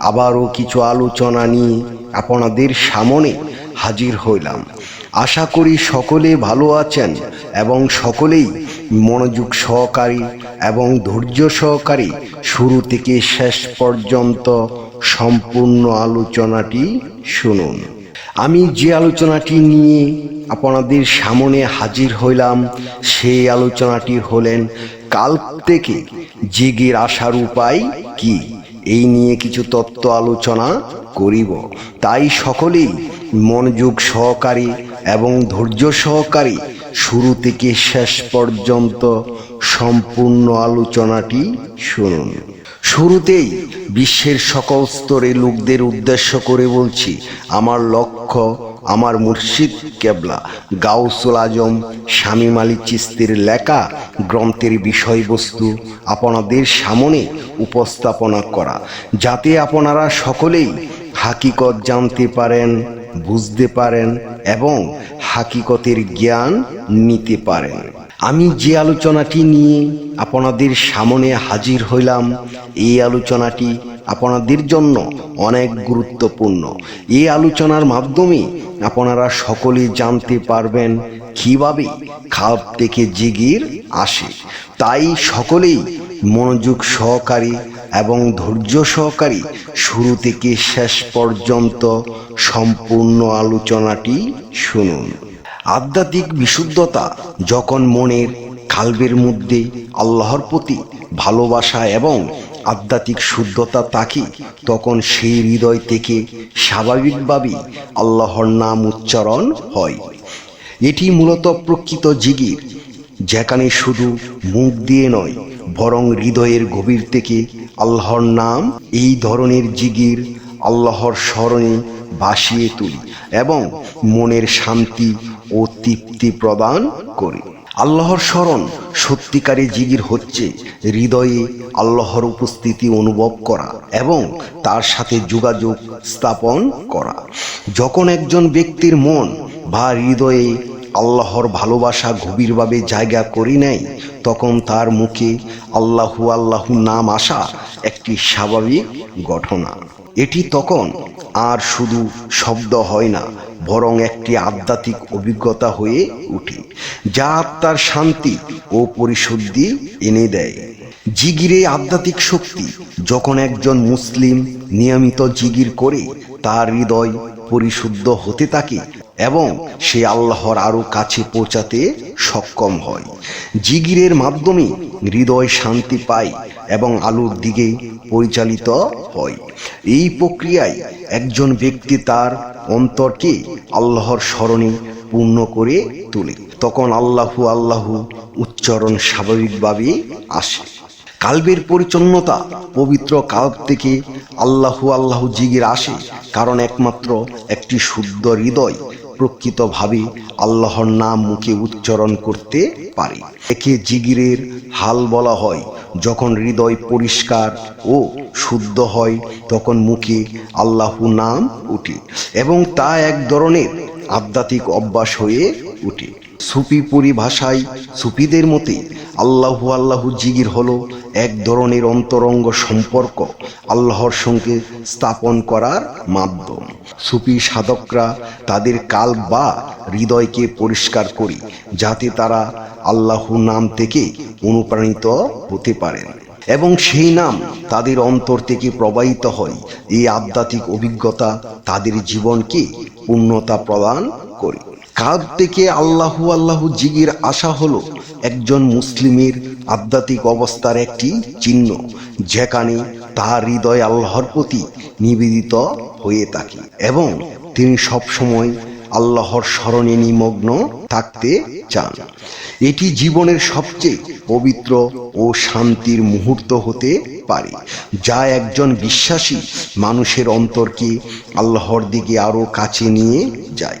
আবারও কিছু আলোচনা নিয়ে আপনাদের সামনে হাজির হইলাম। আশা করি সকলে ভালো আছেন এবং সকলেই মনোযোগ সহকারী এবং ধৈর্য সহকারী শুরু থেকে শেষ পর্যন্ত সম্পূর্ণ আলোচনাটি শুনুন। আমি যে আলোচনাটি নিয়ে আপনাদের সামনে হাজির হইলাম, সেই আলোচনাটি হলেন, কাল থেকে জেগের আসার উপায় কি? এই নিয়ে কিছু তত্ত্ব আলোচনা করিব। তাই সকলেই মনোযোগ সহকারী এবং ধৈর্য সহকারী শুরু থেকে শেষ পর্যন্ত সম্পূর্ণ আলোচনাটি শুনুন। শুরুতেই বিশ্বের সকল স্তরে লোকদের উদ্দেশ্য করে বলছি, আমার লক্ষ্য আমার মুর্শিদ কেবলা, গাউসুল আজম, শামীম আলী চিস্তির লেখা গ্রন্থের বিষয়বস্তু আপনাদের সামনে উপস্থাপনা করা, যাতে আপনারা সকলেই হাকিকত জানতে পারেন, বুঝতে পারেন এবং হাকিকতের জ্ঞান নিতে পারেন আমি যে আলোচনাটি নিয়ে আপনাদের সামনে হাজির হইলাম, এই আলোচনাটি আপনাদের জন্য অনেক গুরুত্বপূর্ণ। এই আলোচনার মাধ্যমে আপনারা সকলে জানতে পারবেন কীভাবে খাপ থেকে জিগির আসে। তাই সকলেই মনোযোগ সহকারী এবং ধৈর্য সহকারী শুরু থেকে শেষ পর্যন্ত সম্পূর্ণ আলোচনাটি শুনুন। আধ্যাত্মিক বিশুদ্ধতা যখন মনের, কালবের মধ্যে আল্লাহর প্রতি ভালোবাসা এবং আধ্যাত্মিক শুদ্ধতা থাকে, তখন সেই হৃদয় থেকে স্বাভাবিকভাবেই আল্লাহর নাম উচ্চারণ হয়। এটি মূলত প্রকৃত জিগির যেখানে শুধু মুখ দিয়ে নয়, বরং হৃদয়ের গভীর থেকে আল্লাহর নাম এই ধরনের জিগির আল্লাহর স্মরণে বাসিয়ে তুলি এবং মনের শান্তি ও তৃপ্তি প্রদান করে। আল্লাহর স্মরণ সত্যিকারে জিগির হচ্ছে, হৃদয়ে আল্লাহর উপস্থিতি অনুভব করা এবং তার সাথে যোগাযোগ স্থাপন করা। যখন একজন ব্যক্তির মন বা হৃদয়ে আল্লাহর ভালোবাসা গভীরভাবে জায়গা করে নেয়, তখন তার মুখে আল্লাহু আল্লাহু নাম আসা একটি স্বাভাবিক ঘটনা। এটি তখন আর শুধু শব্দ হয় না, বরং একটি আধ্যাত্মিক অভিজ্ঞতা হয়ে উঠে, যা আত্মার শান্তি ও পরিশুদ্ধি এনে দেয়। জিগিরে আধ্যাত্মিক শক্তি যখন একজন মুসলিম নিয়মিত জিগির করে, তার হৃদয় পরিশুদ্ধ হতে থাকে এবং সে আল্লাহর আরও কাছে পৌঁছাতে সক্ষম হয়। জিগিরের মাধ্যমে হৃদয় শান্তি পায় এবং আলোর দিকে পরিচালিত হয়। এই প্রক্রিয়ায় একজন ব্যক্তি তার অন্তরকে আল্লাহর স্মরণে পূর্ণ করে তোলে। তখন আল্লাহু আল্লাহু উচ্চারণ স্বাভাবিকভাবে আসে। কালবের পরিচ্ছন্নতা পবিত্র কাল্ব থেকে আল্লাহু আল্লাহু জিগির আসে, কারণ একমাত্র একটি শুদ্ধ হৃদয় প্রকৃতভাবে আল্লাহর নাম মুখে উচ্চারণ করতে পারি। একে জিগিরের হাল বলা হয়। যখন হৃদয় পরিষ্কার ও শুদ্ধ হয়, তখন মুখে আল্লাহু নাম উঠে এবং তা এক ধরনের আধ্যাত্মিক অভ্যাস হয়ে উঠে। সুফি পরিভাষায় সুফিদের মতে আল্লাহু আল্লাহু জিগির হলো এক ধরনের অন্তরঙ্গ সম্পর্ক আল্লাহর সঙ্গে স্থাপন করার মাধ্যম। সুফি সাধকরা তাদের কাল বা হৃদয়কে পরিষ্কার করি, যাতে তারা আল্লাহু নাম থেকে অনুপ্রাণিত হতে পারেন। এবং সেই নাম তাদের অন্তর থেকে প্রবাহিত হয়। এই আধ্যাত্মিক অভিজ্ঞতা তাদের জীবনকে পূর্ণতা প্রদান করে। কাল থেকে আল্লাহু আল্লাহু জিগির আশা হলো একজন মুসলিমের আধ্যাত্মিক অবস্থার একটি চিহ্ন, যেখানে তার হৃদয় আল্লাহর প্রতি নিবেদিত হয়ে থাকে এবং তিনি সবসময় আল্লাহর স্মরণে নিমগ্ন থাকতে চান। এটি জীবনের সবচেয়ে পবিত্র ও শান্তির মুহূর্ত হতে পারে, যা একজন বিশ্বাসী মানুষের অন্তরকে আল্লাহর দিকে আরও কাছে নিয়ে যায়।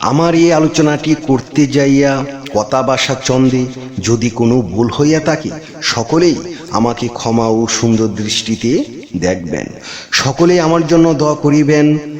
আমার এই আলোচনাটি করতে যাইয়া কথা বাসা চন্দে, যদি কোনো ভুল হইয়া থাকে, সকলেই আমাকে ক্ষমা ও সুন্দর দৃষ্টিতে দেখবেন। সকলেই আমার জন্য দোয়া করিবেন।